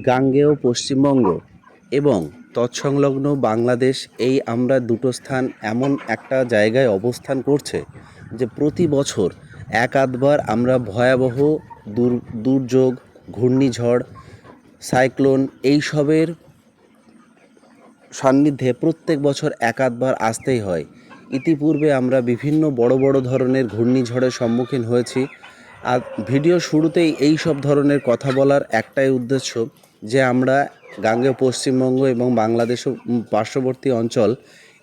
গাঙ্গেয় পশ্চিমবঙ্গ এবং তৎসংলগ্ন বাংলাদেশ এই আমরা দুটো স্থান এমন একটা জায়গায় অবস্থান করছে যে প্রতি বছর এক আধবার আমরা ভয়াবহ দুর, দুর্যোগ, ঘূর্ণিঝড়, সাইক্লোন এইসবের সান্নিধ্যে প্রত্যেক বছর এক আধবার আসতেই হয়। ইতিপূর্বে আমরা বিভিন্ন বড় বড় ধরনের ঘূর্ণিঝড়ের সম্মুখীন হয়েছি। আর ভিডিও শুরুতেই এই সব ধরনের কথা বলার একটাই উদ্দেশ্য যে আমরা গাঙ্গেয় পশ্চিমবঙ্গ এবং বাংলাদেশ পার্শ্ববর্তী অঞ্চল,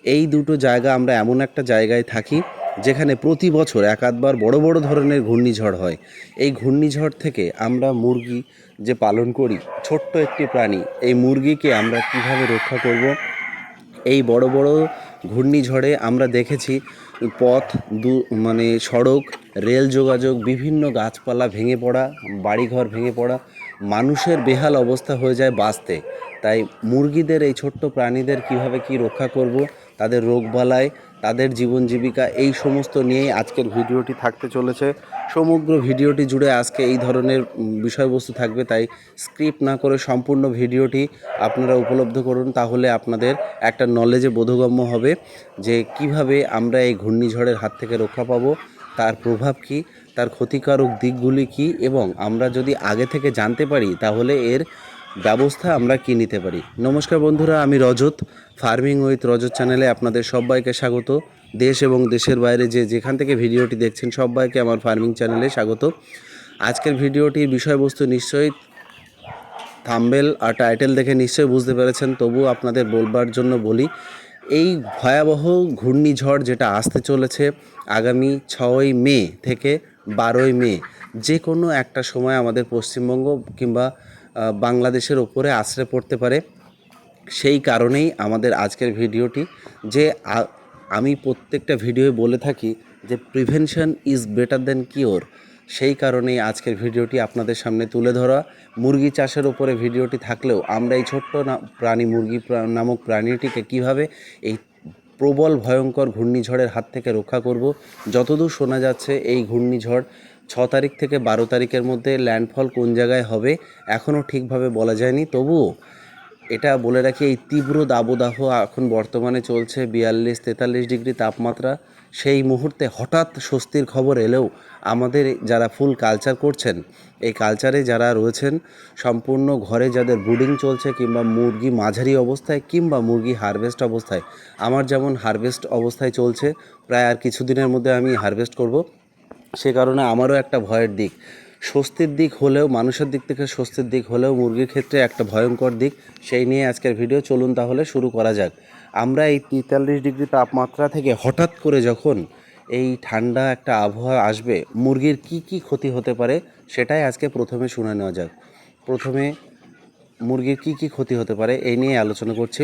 এই দুটো জায়গা আমরা এমন একটা জায়গায় থাকি যেখানে প্রতি বছর এক আধবার বড় বড় ধরনের ঘূর্ণিঝড় হয়। এই ঘূর্ণিঝড় থেকে আমরা মুরগি যে পালন করি, ছোট্ট একটি প্রাণী, এই মুরগিকে আমরা কীভাবে রক্ষা করব? এই বড় বড় ঘূর্ণিঝড়ে আমরা দেখেছি পথ, দু মানে সড়ক, রেল যোগাযোগ, বিভিন্ন গাছপালা ভেঙে পড়া, বাড়িঘর ভেঙে পড়া, মানুষের বেহাল অবস্থা হয়ে যায় বাঁচতে। তাই মুরগিদের, এই ছোট্ট প্রাণীদের কীভাবে কী রক্ষা করব তাদের রোগবালাই তাদের জীবন জীবিকা, এই সমস্ত নিয়েই আজকের ভিডিওটি থাকতে চলেছে। সমগ্র ভিডিওটি জুড়ে আজকে এই ধরনের বিষয়বস্তু থাকবে, তাই স্ক্রিপ্ট না করে সম্পূর্ণ ভিডিওটি আপনারা উপলব্ধ করুন, তাহলে আপনাদের একটা নলেজে বোধগম্য হবে যে কীভাবে আমরা এই ঘূর্ণিঝড়ের হাত থেকে রক্ষা পাবো, তার প্রভাব কি, তার ক্ষতিকারক দিকগুলি কি, এবং আমরা যদি আগে থেকে জানতে পারি, তাহলে এর ব্যবস্থা আমরা কি নিতে পারি? নমস্কার বন্ধুরা, আমি রজত ফার্মিং উইথ রজত চ্যানেলে আপনাদের সবাইকে স্বাগত। দেশ এবং দেশের বাইরে যে যেখান থেকে ভিডিওটি দেখছেন, সবাইকে আমার ফার্মিং চ্যানেলে স্বাগত। আজকের ভিডিওটির বিষয়বস্তু নিশ্চয়ই থাম্বেল আর টাইটেল দেখে নিশ্চয়ই বুঝতে পেরেছেন তবু আপনাদের বলবার জন্য বলি, এই ভয়াবহ ঘূর্ণিঝড় যেটা আসতে চলেছে আগামী ছয়ই মে থেকে বারোই মে যে কোনো একটা সময় আমাদের পশ্চিমবঙ্গ কিংবা বাংলাদেশের ওপরে আশ্রে পড়তে পারে। সেই কারণেই আমাদের আজকের ভিডিওটি যে আমি প্রত্যেকটা ভিডিওয়ে বলে থাকি যে prevention is better than cure সেই কারণেই আজকের ভিডিওটি আপনাদের সামনে তুলে ধরা। মুরগি চাষের উপরে ভিডিওটি থাকলেও আমরা এই ছোট্ট প্রাণী, মুরগি নামক প্রাণীটিকে কীভাবে এই প্রবল, ভয়ঙ্কর ঘূর্ণিঝড়ের হাত থেকে রক্ষা করব, যতদূর শোনা যাচ্ছে এই ঘূর্ণিঝড় ছ তারিখ থেকে বারো তারিখের মধ্যে ল্যান্ডফল কোন জায়গায় হবে এখনও ঠিকভাবে বলা যায়নি। তবুও এটা বলে রাখি, এই তীব্র দাবদাহ এখন বর্তমানে চলছে বিয়াল্লিশ তেতাল্লিশ ডিগ্রি তাপমাত্রা। সেই মুহূর্তে হঠাৎ স্বস্তির খবর এলেও আমাদের যারা ফুল কালচার করছেন, এই কালচারে যারা রয়েছেন, সম্পূর্ণ ঘরে যাদের ব্রুডিং চলছে কিংবা মুরগি মাঝারি অবস্থায় কিংবা মুরগি হারভেস্ট অবস্থায়, আমার যেমন হারভেস্ট অবস্থায় চলছে, প্রায় আর কিছুদিনের মধ্যে আমি হারভেস্ট করব। সে কারণে আমারও একটা ভয়ের দিক। স্বস্তির দিক হলেও, মানুষের দিক থেকে স্বস্তির দিক হলেও, মুরগির ক্ষেত্রে একটা ভয়ঙ্কর দিক। সেই নিয়ে আজকের ভিডিও, চলুন তাহলে শুরু করা যাক। আমরা এই তেতাল্লিশ ডিগ্রি তাপমাত্রা থেকে হঠাৎ করে যখন এই ঠান্ডা একটা আবহাওয়া আসবে, মুরগির কি কি ক্ষতি হতে পারে, সেটাই আজকে প্রথমে শুনে নেওয়া যাক। প্রথমে, মুরগির কি কি ক্ষতি হতে পারে, এই নিয়ে আলোচনা করছি।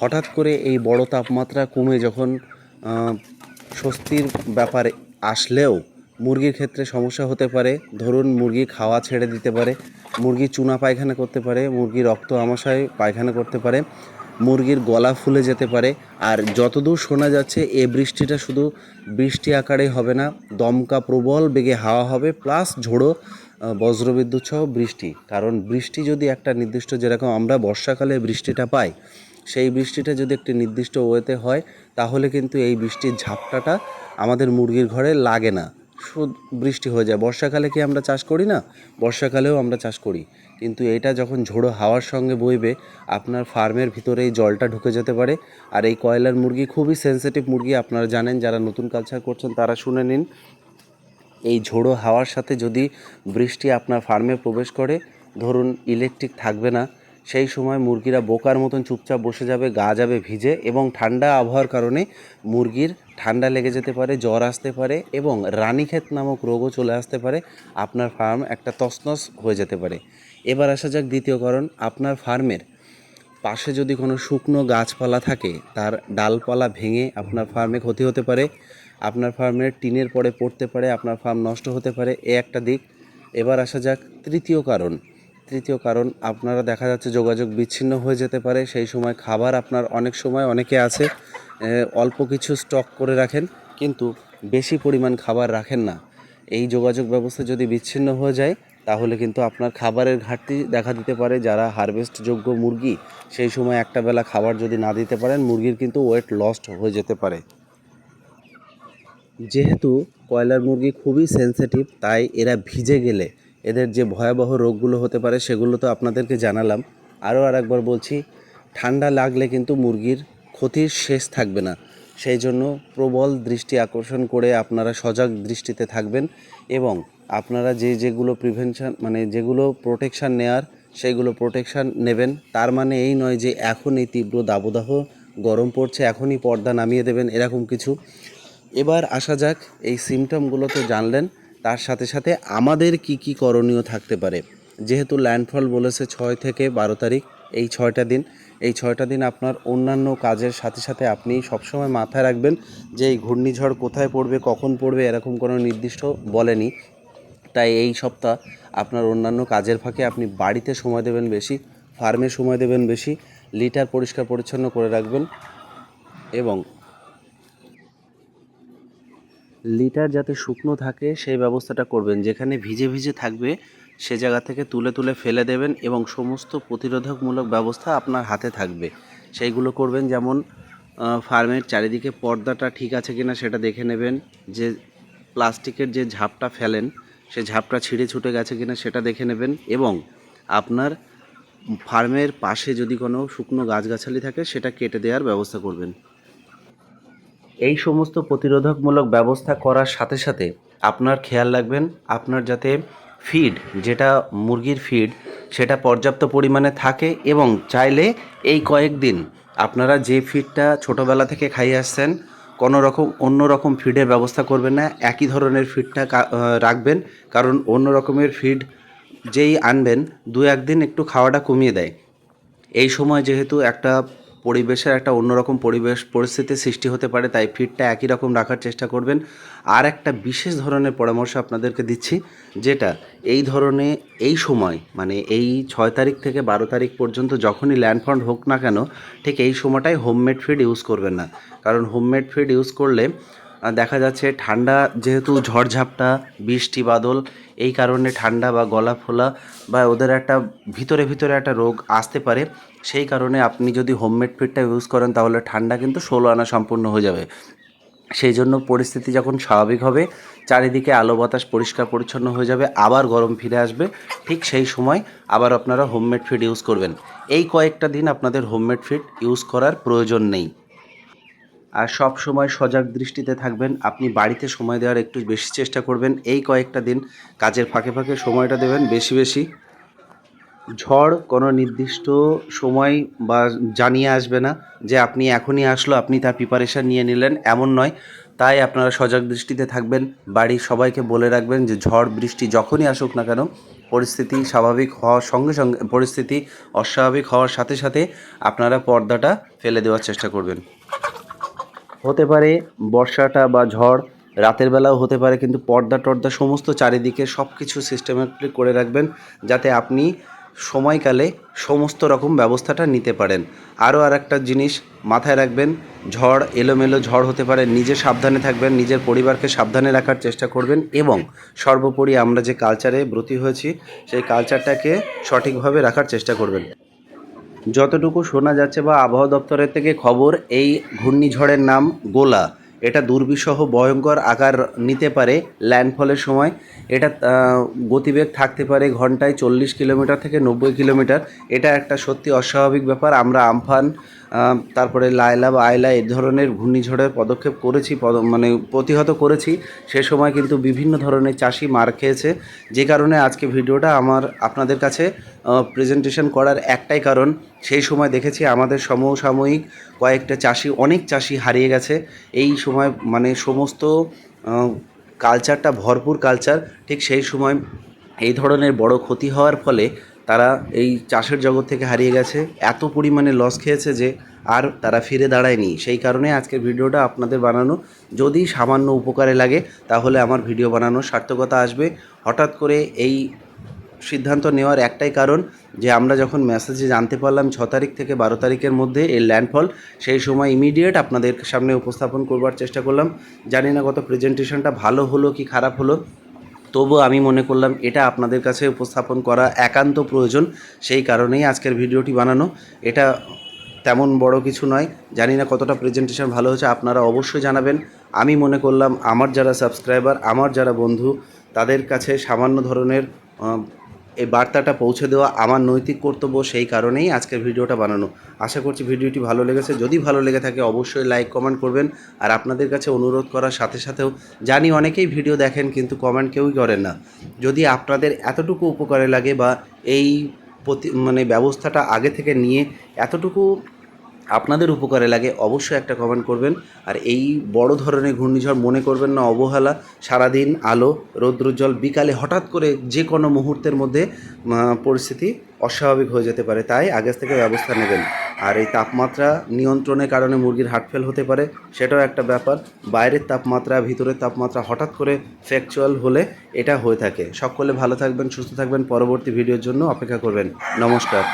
হঠাৎ করে এই বড় তাপমাত্রা কমে যখন স্বস্তির ব্যাপারে আসলেও মুরগির ক্ষেত্রে সমস্যা হতে পারে। ধরুন, মুরগি খাওয়া ছেড়ে দিতে পারে, মুরগি চুনা পায়খানা করতে পারে, মুরগি রক্ত আমাশয় পায়খানা করতে পারে, মুরগির গলা ফুলে যেতে পারে। আর যতদূর শোনা যাচ্ছে, এ বৃষ্টিটা শুধু বৃষ্টি আকারে হবে না, দমকা প্রবল বেগে হাওয়া হবে, প্লাস ঝোড়ো বজ্রবিদ্যুৎ সহ বৃষ্টি। কারণ বৃষ্টি যদি একটা নির্দিষ্ট, যেরকম আমরা বর্ষাকালে বৃষ্টিটা পাই, সেই বৃষ্টিটা যদি একটি নির্দিষ্ট ওয়েতে হয়, তাহলে কিন্তু এই বৃষ্টির ঝাপটাটা আমাদের মুরগির ঘরে লাগে না। বৃষ্টি হয়ে যায়। বর্ষাকালে কি আমরা চাষ করি না? বর্ষাকালেও আমরা চাষ করি। কিন্তু এটা যখন ঝোড়ো হাওয়ার সঙ্গে বইবে, আপনার ফার্মের ভিতরে এই জলটা ঢুকে যেতে পারে। আর এই কয়লার মুরগি খুবই সেনসিটিভ মুরগি, আপনারা জানেন, যারা নতুন কালচার করছেন, তারা শুনে নিন। এই ঝোড়ো হাওয়ার সাথে যদি বৃষ্টি আপনার ফার্মে প্রবেশ করে, ধরুন ইলেকট্রিক থাকবে না সেই সময় মুরগিরা বোকার মতন চুপচাপ বসে যাবে, গা যাবে ভিজে এবং ঠান্ডা আবহাওয়ার কারণে মুরগির ঠান্ডা লেগে যেতে পারে, জ্বর আসতে পারে এবং রানীক্ষেত নামক রোগও চলে আসতে পারে। আপনার ফার্ম একটা তছনছ হয়ে যেতে পারে। এবার আসা যাক দ্বিতীয় কারণ, আপনার ফার্মের পাশে যদি কোনো শুকনো গাছপালা থাকে, তার ডালপালা ভেঙে আপনার ফার্মে ক্ষতি হতে পারে, আপনার ফার্মের টিনের পরে পড়তে পারে, আপনার ফার্ম নষ্ট হতে পারে, এ একটা দিক। এবার আসা যাক তৃতীয় কারণ তৃতীয় কারণ, আপনারা দেখা যাচ্ছে যোগাযোগ বিচ্ছিন্ন হয়ে যেতে পারে। সেই সময় খাবার আপনার অনেক সময় অনেকে আছে অল্প কিছু স্টক করে রাখেন, কিন্তু বেশি পরিমাণ খাবার রাখেন না। এই যোগাযোগ ব্যবস্থা যদি বিচ্ছিন্ন হয়ে যায়, তাহলে কিন্তু আপনার খাবারের ঘাটতি দেখা দিতে পারে। যারা হারভেস্টযোগ্য মুরগি, সেই সময় একটা বেলা খাবার যদি না দিতে পারেন, মুরগির কিন্তু ওয়েট লস্ট হয়ে যেতে পারে। যেহেতু কয়লার মুরগি খুবই সেনসিটিভ, তাই এরা ভিজে গেলে এদের যে ভয়াবহ রোগগুলো হতে পারে সেগুলো তো আপনাদেরকে জানালাম। আরও আর একবার বলছি, ঠান্ডা লাগলে কিন্তু মুরগির ক্ষতির শেষ থাকবে না। সেই জন্য প্রবল দৃষ্টি আকর্ষণ করে আপনারা সজাগ দৃষ্টিতে থাকবেন এবং আপনারা যে যেগুলো প্রিভেনশন মানে যেগুলো প্রোটেকশান নেয়ার সেইগুলো প্রোটেকশান নেবেন। তার মানে এই নয় যে এখন এই তীব্র দাবদাহ গরম পড়ছে, এখনই পর্দা নামিয়ে দেবেন, এরকম কিছু। এবার আসা যাক, এই সিমটমগুলো তো জানলেন। তার সাথে সাথে আমাদের কি কি করণীয় থাকতে পারে? যেহেতু ল্যান্ডফল বলেছে ছয় থেকে বারো তারিখ, এই ছয়টা দিন, এই ছয়টা দিন আপনার অন্যান্য কাজের সাথে সাথে আপনি সবসময় মাথায় রাখবেন যে এই ঘূর্ণিঝড় কোথায় পড়বে, কখন পড়বে, এরকম কোনো নির্দিষ্ট বলেনি। তাই এই সপ্তাহ আপনার অন্যান্য কাজের ফাঁকে আপনি বাড়িতে সময় দেবেন বেশি ফার্মে সময় দেবেন বেশি লিটার পরিষ্কার পরিচ্ছন্ন করে রাখবেন এবং লিটার যাতে শুকনো থাকে, সেই ব্যবস্থাটা করবেন। যেখানে ভিজে ভিজে থাকবে, সে জায়গা থেকে তুলে তুলে ফেলে দেবেন এবং সমস্ত প্রতিরোধকমূলক ব্যবস্থা আপনার হাতে থাকবে। সেইগুলো করবেন যেমন ফার্মের চারিদিকে পর্দাটা ঠিক আছে কিনা সেটা দেখে নেবেন। যে প্লাস্টিকের যে ঝাপটা ফেলেন, সে ঝাপটা ছিঁড়ে ছুটে গেছে কিনা সেটা দেখে নেবেন এবং আপনার ফার্মের পাশে যদি কোনো শুকনো গাছগাছালি থাকে, সেটা কেটে দেওয়ার ব্যবস্থা করবেন। এই সমস্ত প্রতিরোধকমূলক ব্যবস্থা করার সাথে সাথে আপনার খেয়াল রাখবেন, আপনার যাতে ফিড যেটা মুরগির ফিড সেটা পর্যাপ্ত পরিমাণে থাকে এবং চাইলে এই কয়েকদিন আপনারা যে ফিডটা ছোটোবেলা থেকে খাইয়ে আসছেন, কোনো রকম, অন্য রকম ফিডের ব্যবস্থা করবেন না। একই ধরনের ফিডটা রাখবেন, কারণ অন্য রকমের ফিড যেই আনবেন দু একদিন একটু খাওয়াটা কমিয়ে দেয়। এই সময় যেহেতু একটা পরিবেশের একটা অন্যরকম পরিবেশ, পরিস্থিতির সৃষ্টি হতে পারে, তাই ফিডটা একই রকম রাখার চেষ্টা করবেন। আর একটা বিশেষ ধরনের পরামর্শ আপনাদেরকে দিচ্ছি, যেটা এই ধরনের এই সময় মানে এই ছয় তারিখ থেকে বারো তারিখ পর্যন্ত যখনই ল্যান্ডফন্ড হোক না কেন, ঠিক এই সময়টায় হোমমেড ফিড ইউজ করবেন না। কারণ হোমমেড ফিড ইউজ করলে দেখা যাচ্ছে ঠান্ডা যেহেতু ঝড়ঝাপটা, বৃষ্টি, বাদল, এই কারণে ঠান্ডা বা গলা ফোলা বা ওদের একটা ভিতরে ভিতরে একটা রোগ আসতে পারে। সেই কারণে আপনি যদি হোমমেড ফিডটা ইউজ করেন, তাহলে ঠান্ডা কিন্তু ষোলো আনা সম্পূর্ণ হয়ে যাবে। সেই জন্য পরিস্থিতি যখন স্বাভাবিক হবে, চারিদিকে আলো বাতাস পরিষ্কার পরিচ্ছন্ন হয়ে যাবে, আবার গরম ফিরে আসবে। ঠিক সেই সময় আবার আপনারা হোমমেড ফিড ইউজ করবেন। এই কয়েকটা দিন আপনাদের হোমমেড ফিড ইউজ করার প্রয়োজন নেই। আর সব সময় সজাগ দৃষ্টিতে থাকবেন। আপনি বাড়িতে সময় দেওয়ার একটু বেশি চেষ্টা করবেন। এই কয়েকটা দিন কাজের ফাঁকে ফাঁকে সময়টা দেবেন বেশি বেশি। ঝড় কোনো নির্দিষ্ট সময় বা জানিয়ে আসবে না যে আপনি এখনই আসলো, আপনি তার প্রিপারেশান নিয়ে নিলেন। এমন নয়। তাই আপনারা সজাগ দৃষ্টিতে থাকবেন। বাড়ির সবাইকে বলে রাখবেন যে ঝড়, বৃষ্টি যখনই আসুক না কেন, পরিস্থিতি স্বাভাবিক হওয়ার সঙ্গে সঙ্গে, পরিস্থিতি অস্বাভাবিক হওয়ার সাথে সাথে আপনারা পর্দাটা ফেলে দেওয়ার চেষ্টা করবেন। হতে পারে বর্ষাটা বা ঝড়, রাতের বেলাও হতে পারে, কিন্তু পর্দা টর্দা সমস্ত চারিদিকে সব কিছু সিস্টেমেটিক করে রাখবেন যাতে আপনি সময়কালে সমস্ত রকম ব্যবস্থাটা নিতে পারেন। আরও আর একটা জিনিস মাথায় রাখবেন, ঝড়, এলোমেলো ঝড় হতে পারে, নিজে সাবধানে থাকবেন, নিজের পরিবারকে সাবধানে রাখার চেষ্টা করবেন এবং সর্বোপরি আমরা যে কালচারে ব্রতী হয়েছি, সেই কালচারটাকে সঠিকভাবে রাখার চেষ্টা করবেন। যতটুকু শোনা যাচ্ছে বা আবহাওয়া দপ্তরের থেকে খবর, এই ঘূর্ণিঝড়ের নাম গোলা। এটা দুর্বিষহ, ভয়ঙ্কর আকার নিতে পারে ল্যান্ডফলের সময়। এটা গতিবেগ থাকতে পারে ঘন্টায় চল্লিশ কিলোমিটার থেকে নব্বই কিলোমিটার। এটা একটা সত্যি অস্বাভাবিক ব্যাপার। আমরা আমফান তারপরে লায়লা বা আয়লা এই ধরনের ঘূর্ণিঝড়ের পদক্ষেপ করেছি, পদ মানে প্রতিহত করেছি। সে সময় কিন্তু বিভিন্ন ধরনের চাষি মার খেয়েছে। যে কারণে আজকে ভিডিওটা আমার, আপনাদের কাছে প্রেজেন্টেশন করার একটাই কারণ। সেই সময় দেখেছি আমাদের সমসাময়িক কয়েকটা চাষি, অনেক চাষি হারিয়ে গেছে। এই সময় মানে সমস্ত কালচারটা ভরপুর কালচার ঠিক সেই সময় এই ধরনের বড় ক্ষতি হওয়ার ফলে তারা এই চাষের জগৎ থেকে হারিয়ে গেছে। এত পরিমাণে লস খেয়েছে যে আর তারা ফিরে দাঁড়ায়নি। সেই কারণে আজকের ভিডিওটা আপনাদের বানানো। যদি সামান্য উপকারে লাগে, তাহলে আমার ভিডিও বানানোর সার্থকতা আসবে। হঠাৎ করে এই সিদ্ধান্ত নেওয়ার একটাই কারণ যে আমরা যখন মেসেজে জানতে পারলাম ছ তারিখ থেকে বারো তারিখের মধ্যে এর ল্যান্ডফল সেই সময় ইমিডিয়েট আপনাদের সামনে উপস্থাপন করবার চেষ্টা করলাম। জানি না কত প্রেজেন্টেশনটা ভালো হলো কি খারাপ হলো তবু আমি মনে করলাম এটা আপনাদের কাছে উপস্থাপন করা একান্ত প্রয়োজন। সেই কারণেই আজকের ভিডিওটি বানানো। এটা তেমন বড় কিছু নয়। জানি না কতটা প্রেজেন্টেশন ভালো হচ্ছে আপনারা অবশ্যই জানাবেন। আমি মনে করলাম আমার যারা সাবস্ক্রাইবার আমার যারা বন্ধু, তাদের কাছে সামান্য ধরনের এই বার্তাটা পৌঁছে দেওয়া আমার নৈতিক কর্তব্য সেই কারণেই আজকের ভিডিওটা বানানো। আশা করছি ভিডিওটি ভালো লেগেছে। যদি ভালো লেগে থাকে অবশ্যই লাইক, কমেন্ট করবেন। আর আপনাদের কাছে অনুরোধ করার সাথে সাথেও জানি অনেকেই ভিডিও দেখেন কিন্তু কমেন্ট কেউই করেন না। যদি আপনাদের এতটুকু উপকারে লাগে বা এই প্রতি মানে ব্যবস্থাটা আগে থেকে নিয়ে এতটুকু আপনাদের উপকারে লাগে, অবশ্যই একটা কমেন্ট করবেন। আর এই বড় ধরনের ঘূর্ণিঝড় মনে করবেন না, অবহেলা, সারাদিন আলো, রৌদ্রোজ্জ্বল, বিকালে হঠাৎ করে যে কোনো মুহূর্তের মধ্যে পরিস্থিতি অস্বাভাবিক হয়ে যেতে পারে। তাই আগে থেকে ব্যবস্থা নেবেন। আর এই তাপমাত্রা নিয়ন্ত্রণের কারণে মুরগির হার্টফেল হতে পারে, সেটাও একটা ব্যাপার। বাইরের তাপমাত্রা, ভিতরের তাপমাত্রা হঠাৎ করে ফ্যাকচুয়াল হলে এটা হয়ে থাকে। সকলে ভালো থাকবেন, সুস্থ থাকবেন। পরবর্তী ভিডিওর জন্য অপেক্ষা করবেন। নমস্কার।